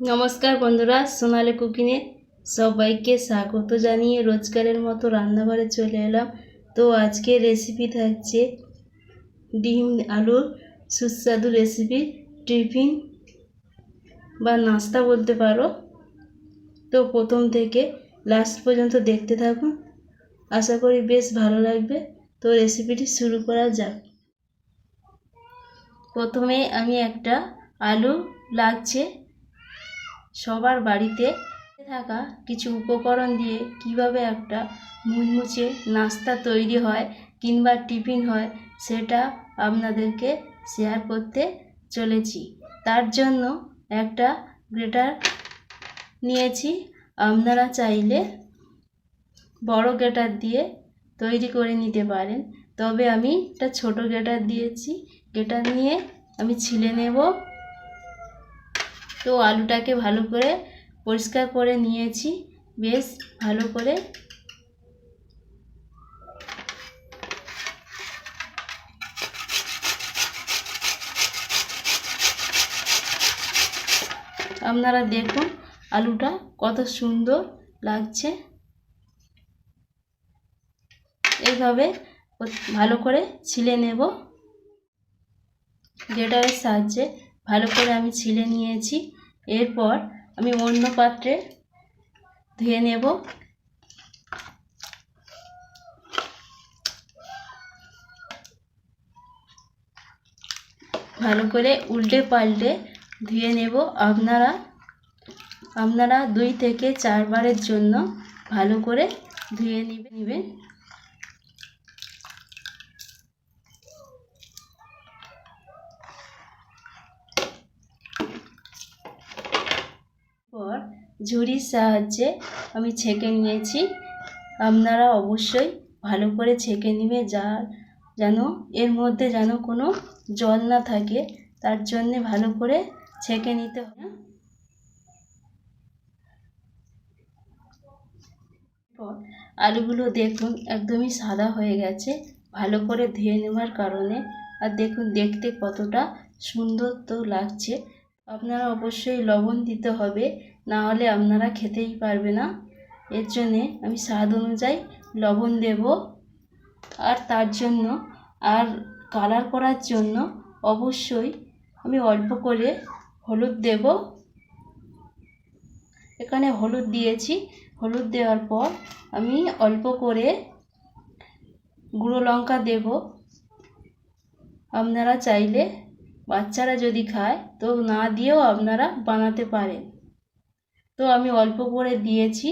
নমস্কার বন্ধুরা, সোনালি কুকিংয়ে সবাইকে স্বাগত জানিয়ে রোজকারের মতো রান্নাঘরে চলে এলাম। তো আজকে রেসিপি থাকছে ডিম আলুর সুস্বাদু রেসিপি টিফিন বা নাস্তা বলতে পারো। তো প্রথম থেকে লাস্ট পর্যন্ত দেখতে থাকুন। আশা করি বেশ ভালো লাগবে। তো রেসিপিটি শুরু করা যাক। প্রথমে আমি একটা আলু লাগছে সবার বাড়িতে থাকা কিছু উপকরণ দিয়ে কীভাবে একটা মুচমুচে নাস্তা তৈরি হয় কিংবা টিফিন হয়, সেটা আপনাদেরকে শেয়ার করতে চলেছি। তার জন্য একটা গ্রেটার নিয়েছি। আপনারা চাইলে বড় গ্রেটার দিয়ে তৈরি করে নিতে পারেন। তবে আমি একটা ছোট গ্রেটার দিয়েছি। গ্রেটার নিয়ে আমি ছিলে নেব। তো আলুটাকে ভালো করে পরিষ্কার করে নিয়েছি। বেশ ভালো করে। আপনারা দেখুন আলুটা কত সুন্দর লাগছে। এইভাবে ভালো করে ছিলে নেব। গ্রেটারের সাহায্যে ভালো করে আমি ছিলে নিয়েছি। এরপর আমি অন্য পাত্রে ধুয়ে নেব। ভালো করে উল্টে পাল্টে ধুয়ে নেব আপনারা। আপনারা দুই থেকে চারবারের জন্য ভালো করে ধুয়ে নিবে নেবেন পর ঝুড়ির সাহায্যে আমি ছেঁকে নিয়েছি। আপনারা অবশ্যই ভালো করে ছেঁকে নেবে যা, যেন এর মধ্যে যেন কোনো জল না থাকে। তার জন্যে ভালো করে ছেঁকে নিতে হবে। আলুগুলো দেখুন, একদমই সাদা হয়ে গেছে। ভালো করে ধুয়ে নেওয়ার কারণে। আর দেখুন, দেখতে কতটা সুন্দর তো লাগছে। আপনারা অবশ্যই লবণ দিতে হবে। না হলে আপনারা খেতেই পারবে না। এর জন্যে আমি স্বাদ অনুযায়ী লবণ দেব। আর তার জন্য আর কালার করার জন্য অবশ্যই আমি অল্প করে হলুদ দেব। এখানে হলুদ দিয়েছি। হলুদ দেওয়ার পর আমি অল্প করে গুঁড়ো লঙ্কা দেব। আপনারা চাইলে বাচ্চারা যদি খায় তো না দিয়েও আপনারা বানাতে পারেন। তো আমি অল্প করে দিয়েছি।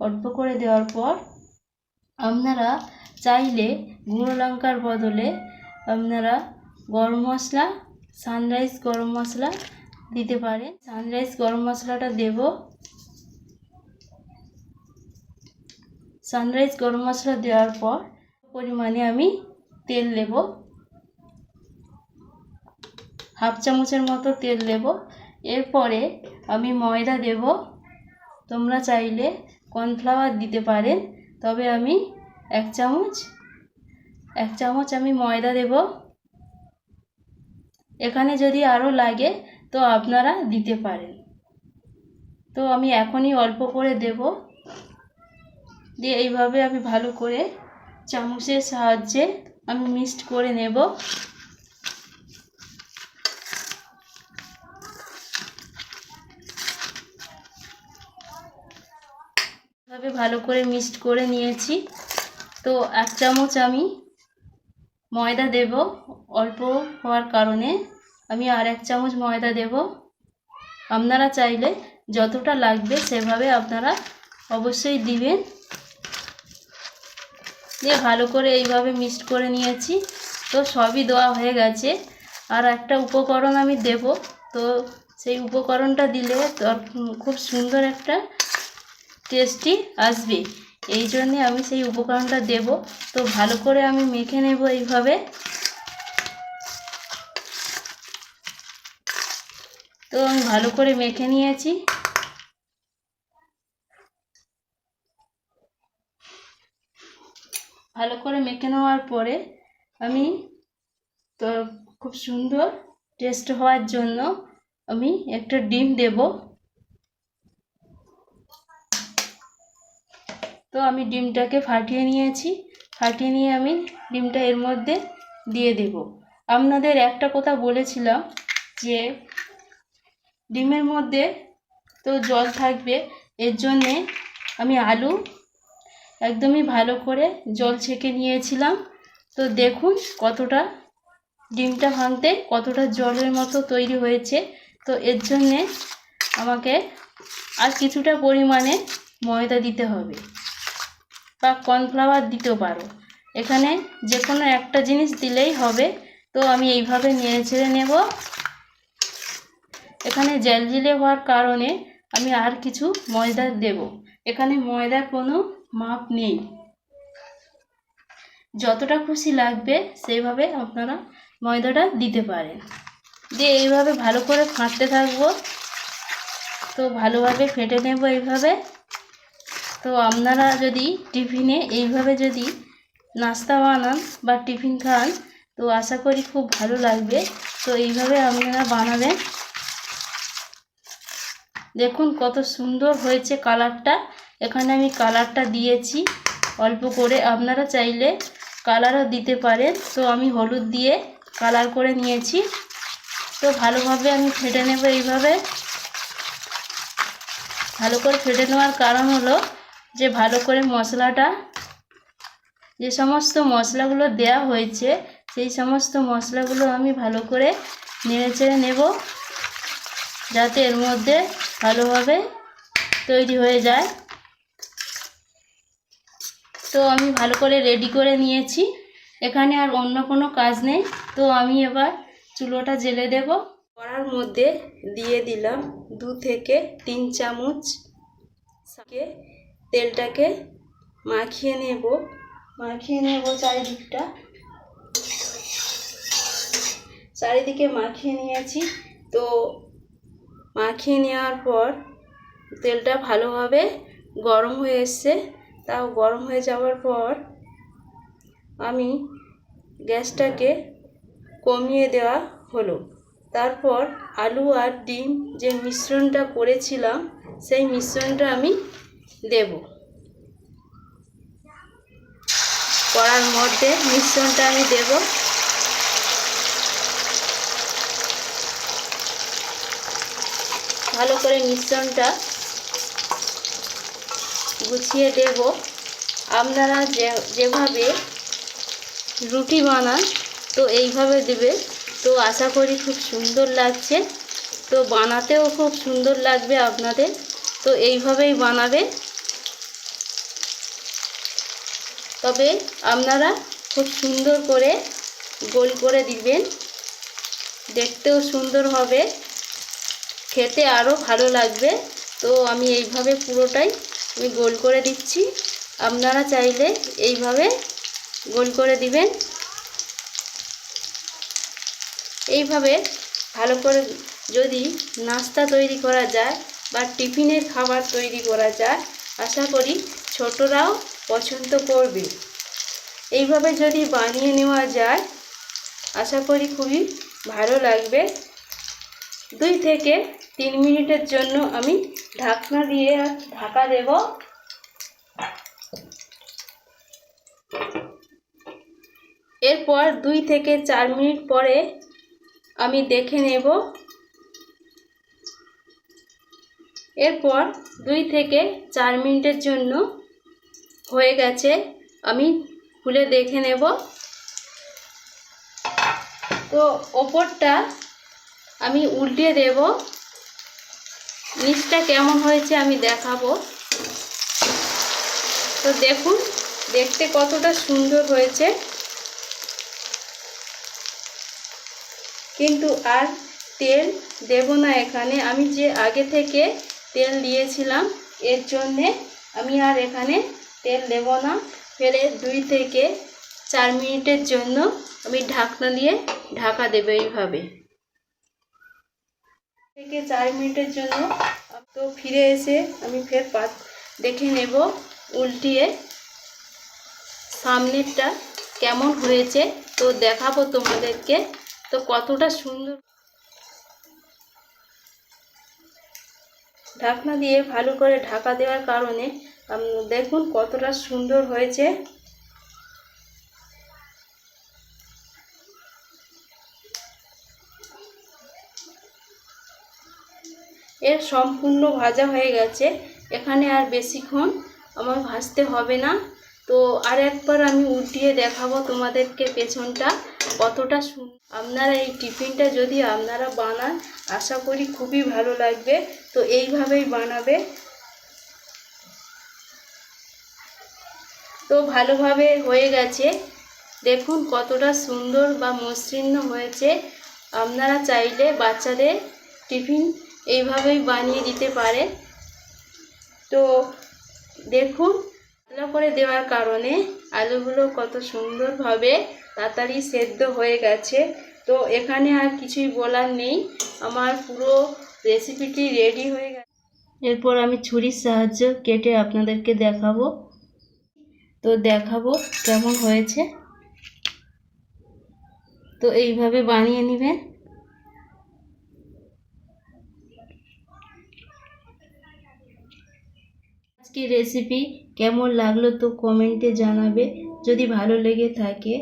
অল্প করে দেওয়ার পর আপনারা চাইলে গুঁড়ো লঙ্কার বদলে আপনারা গরম মশলা সানরাইজ গরম মশলা দিতে পারেন। সানরাইজ গরম মশলাটা দেব। সানরাইজ গরম মশলা দেওয়ার পর পরিমাণে আমি তেল নেব হাফ চামচের মতো তেল দেব। এরপরে আমি ময়দা দেব। তোমরা চাইলে কর্নফ্লাওয়ার দিতে পারেন তবে আমি এক চামচ এক চামচ আমি ময়দা দেব। এখানে যদি আরও লাগে, তো আপনারা দিতে পারেন। তো আমি এখনই অল্প করে দেব। দিয়ে এইভাবে আমি ভালো করে চামচের সাহায্যে আমি মিক্সড করে নেব। ভাবে ভালো করে মিক্সড করে নিয়েছি। তো এক চামচ আমি ময়দা দেব অল্প হওয়ার কারণে। আমি আর এক চামচ ময়দা দেব। আপনারা চাইলে যতটা লাগবে সেভাবে আপনারা অবশ্যই দিবেন। দিয়ে ভালো করে এইভাবে মিক্সড করে নিয়েছি। তো সবই দেওয়া হয়ে গেছে। আর একটা উপকরণ আমি দেব। তো সেই উপকরণটা দিলে খুব সুন্দর একটা টেস্টি আসবে। এই জন্যে আমি সেই উপকরণটা দেব। তো ভালো করে আমি মেখে নেব এইভাবে। তো আমি ভালো করে মেখে নিয়েছি। ভালো করে মেখে নেওয়ার পরে আমি তো খুব সুন্দর টেস্ট হওয়ার জন্য আমি একটা ডিম দেব। তো আমি ডিমটাকে ফাটিয়ে নিয়েছি। ফাটিয়ে নিয়ে আমি ডিমটা এর মধ্যে দিয়ে দেব। আপনাদের একটা কথা বলেছিলাম যে ডিমের মধ্যে তো জল থাকবে, এর জন্যে আমি আলু একদমই ভালো করে জল ছেঁকে নিয়েছিলাম। তো দেখুন কতটা ডিমটা ভাঙতে কতটা জলের মতো তৈরি হয়েছে। তো এর জন্যে আমাকে আর কিছুটা পরিমাণে ময়দা দিতে হবে। বা কর্নফ্লাওয়ার দিতেও পারো। এখানে যে কোনো একটা জিনিস দিলেই হবে। তো আমি এইভাবে নিয়ে ছেড়ে নেব। এখানে জেলজিলে হওয়ার কারণে আমি আর কিছু ময়দা দেব। এখানে ময়দার কোনো মাপ নেই। যতটা খুশি লাগবে সেইভাবে আপনারা ময়দাটা দিতে পারেন। দিয়ে এইভাবে ভালো করে ফাঁটতে থাকব। তো ভালোভাবে ফেটে নেব এইভাবে। তো আপনারা যদি টিফিনে এইভাবে যদি নাস্তা বানান বা টিফিন খান, তো আশা করি খুব ভালো লাগবে। তো এইভাবে আপনারা বানাবেন। দেখুন কত সুন্দর হয়েছে কালারটা। এখানে আমি কালারটা দিয়েছি অল্প করে। আপনারা চাইলে কালারও দিতে পারেন। তো আমি হলুদ দিয়ে কালার করে নিয়েছি। তো ভালোভাবে আমি ফেটে নেব এইভাবে। ভালো করে ফেটে নেওয়ার কারণ হলো যে ভালো করে মশলাটা, যে সমস্ত মশলাগুলো দেয়া হয়েছে, সেই সমস্ত মশলাগুলো আমি ভালো করে নেড়ে চেড়ে নেব, যাতে এর মধ্যে ভালোভাবে তৈরি হয়ে যায়। তো আমি ভালো করে রেডি করে নিয়েছি। এখানে আর অন্য কোনো কাজ নেই। তো আমি এবার চুলোটা জেলে দেব। কড়ার মধ্যে দিয়ে দিলাম দু থেকে তিন চামচ তেলটাকে মাখিয়ে নেব। মাখিয়ে নেব চারিদিকটা। চারিদিকে মাখিয়ে নিয়েছি। তো মাখিয়ে নেওয়ার পর তেলটা ভালোভাবে গরম হয়ে এসছে। তাও গরম হয়ে যাওয়ার পর আমি গ্যাসটাকে কমিয়ে দেওয়া হলো। তারপর আলু আর ডিম যে মিশ্রণটা করেছিলাম, সেই মিশ্রণটা আমি দেব। কড়ার মধ্যে মিশ্রণটা আমি দেব। ভালো করে মিশ্রণটা গুছিয়ে দেব। আপনারা যে, যেভাবে রুটি বানান, তো এইভাবে দেবে। তো আশা করি খুব সুন্দর লাগছে। তো বানাতেও খুব সুন্দর লাগবে আপনাদের। তো এইভাবেই বানাবে। তবে আপনারা খুব সুন্দর করে গোল করে দিবেন। দেখতেও সুন্দর হবে। খেতে আরও ভালো লাগবে। তো আমি এইভাবে পুরোটাই আমি গোল করে দিচ্ছি। আপনারা চাইলে এইভাবে গোল করে দিবেন। এইভাবে ভালো করে যদি নাস্তা তৈরি করা যায় বা টিফিনের খাবার তৈরি করা যায়, আশা করি ছোটরাও পছন্দ করবে। এইভাবে যদি বানিয়ে নেওয়া যায়, আশা করি খুবই ভালো লাগবে। দুই থেকে তিন মিনিটের জন্য আমি ঢাকনা দিয়ে ঢাকা দেব। এরপর দুই থেকে চার মিনিট পরে আমি দেখে নেব। এরপর দুই থেকে চার মিনিটের জন্য হয়ে গেছে। আমি খুলে দেখে নেব। তো ওপরটা আমি উল্টে দেব। নিচটা কেমন হয়েছে আমি দেখাবো। তো দেখুন, দেখতে কতটা সুন্দর হয়েছে। কিন্তু আর তেল দেব না এখানে। আমি যে আগে থেকে তেল দিয়েছিলাম, এর জন্যে আমি আর এখানে তেল দেব না। ফেলে দুই থেকে চার মিনিটের জন্য আমি ঢাকনা দিয়ে ঢাকা দেবো এইভাবে। থেকে চার মিনিটের জন্য তো ফিরে এসে আমি ফের পাত দেখে নেব উল্টিয়ে সামনেরটা কেমন হয়েছে। তো দেখাবো তোমাদেরকে তো কতটা সুন্দর। ঢাকনা দিয়ে ভালো করে ঢাকা দেওয়ার কারণে দেখুন কতটা সুন্দর হয়েছে। এর সম্পূর্ণ ভাজা হয়ে গেছে। এখানে আর বেশিক্ষণ আমার ভাজতে হবে না। তো আর একবার আমি উল্টিয়ে দেখাবো তোমাদেরকে পেছনটা কতটা সুন্দর আপনারা এই টিফিনটা যদি আপনারা বানান, আশা করি খুবই ভালো লাগবে। তো এইভাবেই বানাবে। তো ভালোভাবে হয়ে গেছে। দেখুন কতটা সুন্দর বা মসৃণ হয়েছে। আপনারা চাইলে বাচ্চাদের টিফিন এইভাবেই বানিয়ে দিতে পারে তো দেখুন, ভালো করে দেওয়ার কারণে আলুগুলো কত সুন্দরভাবে তাড়াতাড়ি সেদ্ধ হয়ে গেছে। তো এখানে আর কিছুই বলার নেই। আমার পুরো রেসিপিটি রেডি হয়ে গেছে। এরপর আমি ছুরির সাহায্য কেটে আপনাদেরকে দেখাবো। তো দেখাবো কেমন হয়েছে। তো এইভাবে বানিয়ে নেবেন। আজকে রেসিপি কেমন লাগল তো কমেন্টে জানাবে। যদি ভালো লেগে থাকে,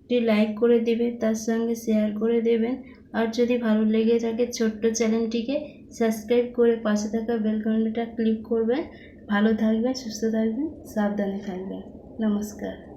একটি লাইক করে দেবে তার সঙ্গে শেয়ার করে দেবেন। আর যদি ভালো লেগে থাকে, ছোট্ট চ্যানেলটিকে সাবস্ক্রাইব করে পাশে থাকা বেলকনটা ক্লিক করবেন। ভালো থাকবেন, সুস্থ থাকবেন, সাবধানে থাকবেন। নমস্কার